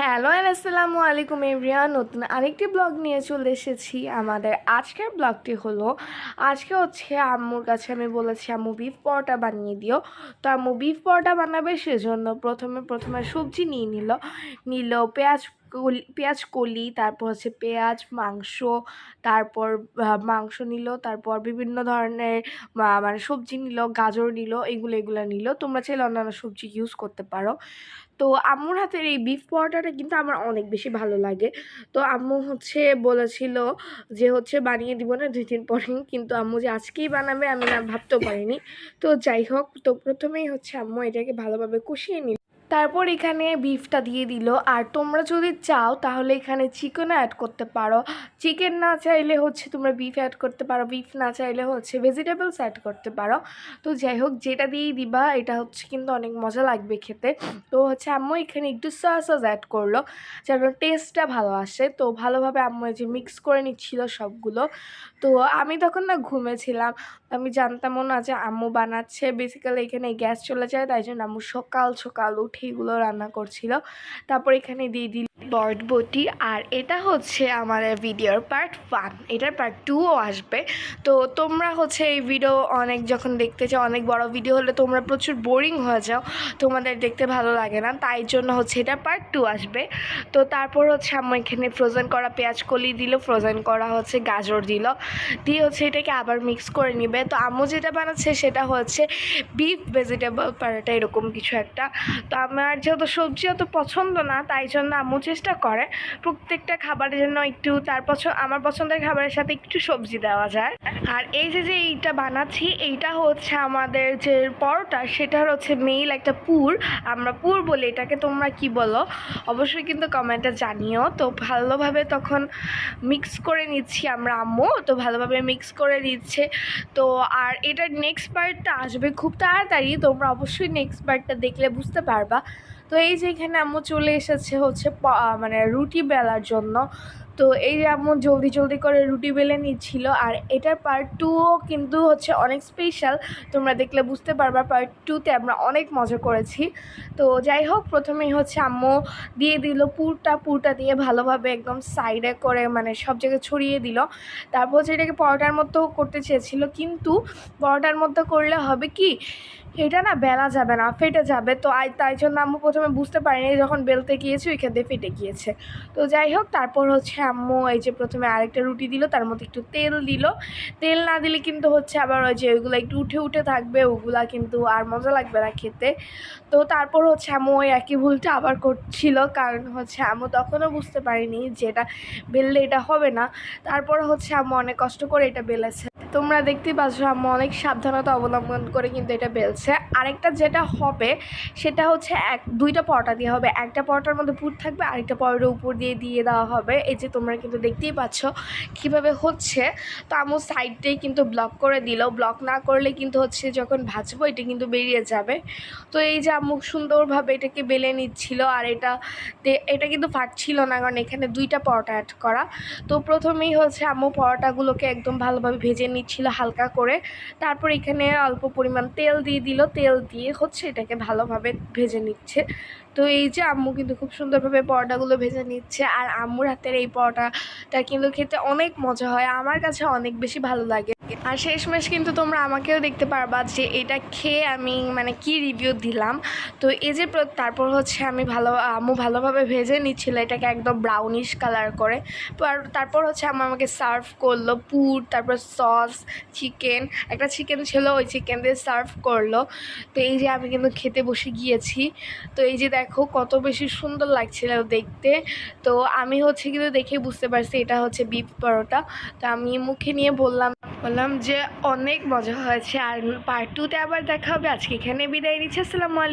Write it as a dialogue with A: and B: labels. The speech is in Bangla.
A: হ্যালো আসসালামু আলাইকুম এভরিয়ান নতুন আরেকটি ব্লগ নিয়ে চলে এসেছি। আমাদের আজকের ব্লগটি হলো, আজকে হচ্ছে আম্মুর কাছে আমি বলেছি, আম্মু বিফ পরোটা বানিয়ে দিও। তো আম্মু বিফ পরোটা বানাবে সেজন্য প্রথমে প্রথমে সবজি নিয়ে নিল। নিল পেঁয়াজ কলি, পেঁয়াজ, কলি, তারপর হচ্ছে পেঁয়াজ, মাংস, তারপর মাংস নিল, তারপর বিভিন্ন ধরনের মানে সবজি নিল, গাজর নিল, এগুলো এগুলো নিল। তোমরা চাইলে অন্যান্য সবজি ইউজ করতে পারো। তো আম্মুর হাতের এই বিফ পরোটাটা কিন্তু আমার অনেক বেশি ভালো লাগে। তো আম্মু হচ্ছে বলেছিল যে হচ্ছে বানিয়ে দিব না দুই দিন পরে কিন্তু আম্মু যে আজকেই বানাবে আমি না, ভাবতেও পারিনি। তো যাই হোক, তো প্রথমেই হচ্ছে আম্মু এটাকে ভালোভাবে কষিয়ে নিল। তারপর এখানে বিফটা দিয়ে দিল। আর তোমরা যদি চাও, তাহলে এখানে চিকেনও অ্যাড করতে পারো। চিকেন না চাইলে হচ্ছে তোমরা বিফ অ্যাড করতে পারো। বিফ না চাইলে হচ্ছে ভেজিটেবলস অ্যাড করতে পারো। তো যাই হোক, যেটা দিয়েই দিবা, এটা হচ্ছে কিন্তু অনেক মজা লাগবে খেতে। তো হচ্ছে আম্মু এখানে একটু সয়া সস অ্যাড করল, যেন টেস্টটা ভালো আসে। তো ভালোভাবে আম্মু যে মিক্স করে নিচ্ছিল সবগুলো। তো আমি তখন না ঘুমেছিলাম। আমি জানতামও না যে আম্মু বানাচ্ছে। বেসিক্যালি এখানে গ্যাস চলে যায়, তাই জন্য আম্মু সকাল সকাল উঠে এগুলো রান্না করছিল। তারপর এখানে দিয়ে দিল বটবটি আর এটা হচ্ছে আমাদের ভিডিওর পার্ট ওয়ান এটার পার্ট টুও আসবে। তো তোমরা হচ্ছে এই ভিডিও অনেক যখন দেখতে চাও, অনেক বড় ভিডিও হলে তোমরা প্রচুর বোরিং হয়ে যাও। তোমাদের দেখতে ভালো লাগে না। তাই জন্য হচ্ছে এটা পার্ট টু আসবে। তো তারপর হচ্ছে আম্মু এখানে ফ্রোজেন করা পেঁয়াজ কলি দিল। ফ্রোজেন করা হচ্ছে গাজর দিল। দিয়ে হচ্ছে এটাকে আবার মিক্স করে নিবে। তো আম্মু যেটা বানাচ্ছে সেটা হচ্ছে বিফ ভেজিটেবল পরোটা এরকম কিছু একটা। তো আমার যেহেতু সবজি অত পছন্দ না, তাই জন্য আম্মু চেষ্টা করে প্রত্যেকটা খাবারের জন্য একটু, তার পছন্দ, আমার পছন্দের খাবারের সাথে একটু সবজি দেওয়া যায়। আর এই যে যে এইটা বানাচ্ছি, এইটা হচ্ছে আমাদের যে পরোটা সেটার হচ্ছে মেইল একটা পুর। আমরা পুর বলি, এটাকে তোমরা কি বলো? অবশ্যই কিন্তু কমেন্টে জানিও। তো ভালোভাবে তখন মিক্স করে নিচ্ছি আমরা আম্মু, তো ভালোভাবে মিক্স করে নিচ্ছে। তো আর এটার নেক্সট পার্টটা আসবে খুব তাড়াতাড়ি, তোমরা অবশ্যই নেক্সট পার্টটা দেখলে বুঝতে পারবা। তো এই যে এখানে আম্মু চলে এসেছে হচ্ছে মানে রুটি বেলার জন্য। তো এই যে আম্মু জলদি জলদি করে রুটি বেলে নিচ্ছিল আর এটার পার্ট টুও কিন্তু হচ্ছে অনেক স্পেশাল তোমরা দেখলে বুঝতে পারবা পার্ট টুতে আমরা অনেক মজা করেছি। তো যাই হোক, প্রথমেই হচ্ছে আম্মু দিয়ে দিল পুরটা পুরটা দিয়ে ভালোভাবে একদম সাইডে করে মানে সব জায়গায় ছড়িয়ে দিল। তারপর হচ্ছে এটাকে পরোটার মতো করতে চেয়েছিল। কিন্তু পরোটার মতো করলে হবে কি? এটা না বেলা যাবে না, ফেটে যাবে। তো আই, তাই জন্য আম্মু প্রথমে বুঝতে পারিনি, যখন বেলতে গিয়েছি ওইখান দিয়ে ফেটে গিয়েছে। তো যাই হোক, তারপর হচ্ছে আম্মু এই যে প্রথমে আরেকটা রুটি দিল, তার মধ্যে একটু তেল দিল। তেল না দিলে কিন্তু হচ্ছে আবার ওই যে ওইগুলো একটু উঠে উঠে থাকবে, ওগুলা কিন্তু আর মজা লাগবে না খেতে। তো তারপর হচ্ছে আম্মু ওই একই ভুলটা আবার করছিল, কারণ হচ্ছে আম্মু তখনও বুঝতে পারিনি যে এটা বেললে এটা হবে না। তারপর হচ্ছে আম্মু অনেক কষ্ট করে এটা বেলেছে। তোমরা দেখতেই পাচ্ছ আম্মু অনেক সাবধানতা অবলম্বন করে কিন্তু এটা বেলছে। আরেকটা যেটা হবে, সেটা হচ্ছে এক, দুইটা পরোটা দিয়ে হবে। একটা পরোটার মধ্যে পুর থাকবে, আরেকটা পরোটার উপর দিয়ে দিয়ে দেওয়া হবে। এই যে তোমরা কিন্তু দেখতেই পাচ্ছ কীভাবে হচ্ছে। তো আম্মু সাইডটাই কিন্তু ব্লক করে দিল। ব্লক না করলে কিন্তু হচ্ছে যখন ভাজবো, এটা কিন্তু বেরিয়ে যাবে। তো এই যে আম্মু সুন্দরভাবে এটাকে বেলে নিচ্ছিল, আর এটা এটা কিন্তু ফাটছিল না, কারণ এখানে দুইটা পরোটা অ্যাড করা। তো প্রথমেই হচ্ছে আম্মু পরোটাগুলোকে একদম ভালোভাবে ভেজে নিচ্ছিল হালকা করে। তারপর এখানে অল্প পরিমাণ তেল দিয়ে দিল। তেল দিয়ে হচ্ছে এটাকে ভালোভাবে ভেজে নিচ্ছে। তো এই যে আম্মু কিন্তু খুব সুন্দরভাবে পরোটাগুলো ভেজে নিচ্ছে। আর আম্মুর হাতের এই পরোটাটা কিন্তু খেতে অনেক মজা হয়। আমার কাছে অনেক বেশি ভালো লাগে। আর শেষমেশ কিন্তু তোমরা আমাকেও দেখতে পারবা যে এটা খেয়ে আমি মানে কি রিভিউ দিলাম। তো এই যে তারপর হচ্ছে আমি ভালো, আম্মু ভালোভাবে ভেজে নিচ্ছিল এটাকে একদম ব্রাউনিশ কালার করে। পর- তারপর হচ্ছে আম্মু আমাকে সার্ভ করল পুর, তারপর সস চিকেন একটা চিকেন ছিল, ওই চিকেন দিয়ে সার্ভ করল। তো এই যে আমি কিন্তু খেতে বসে গিয়েছি। তো এই যে দেখো কত বেশি সুন্দর লাগছিল দেখতে। তো আমি হচ্ছে কিন্তু দেখে বুঝতে পারছি এটা হচ্ছে বিফ পরোটা। তো আমি মুখে নিয়ে বললাম বললাম যে অনেক মজা হয়েছে আর পার্ট টুতে আবার দেখা হবে। আজকে এখানে বিদায় নিচ্ছি। আসসালামু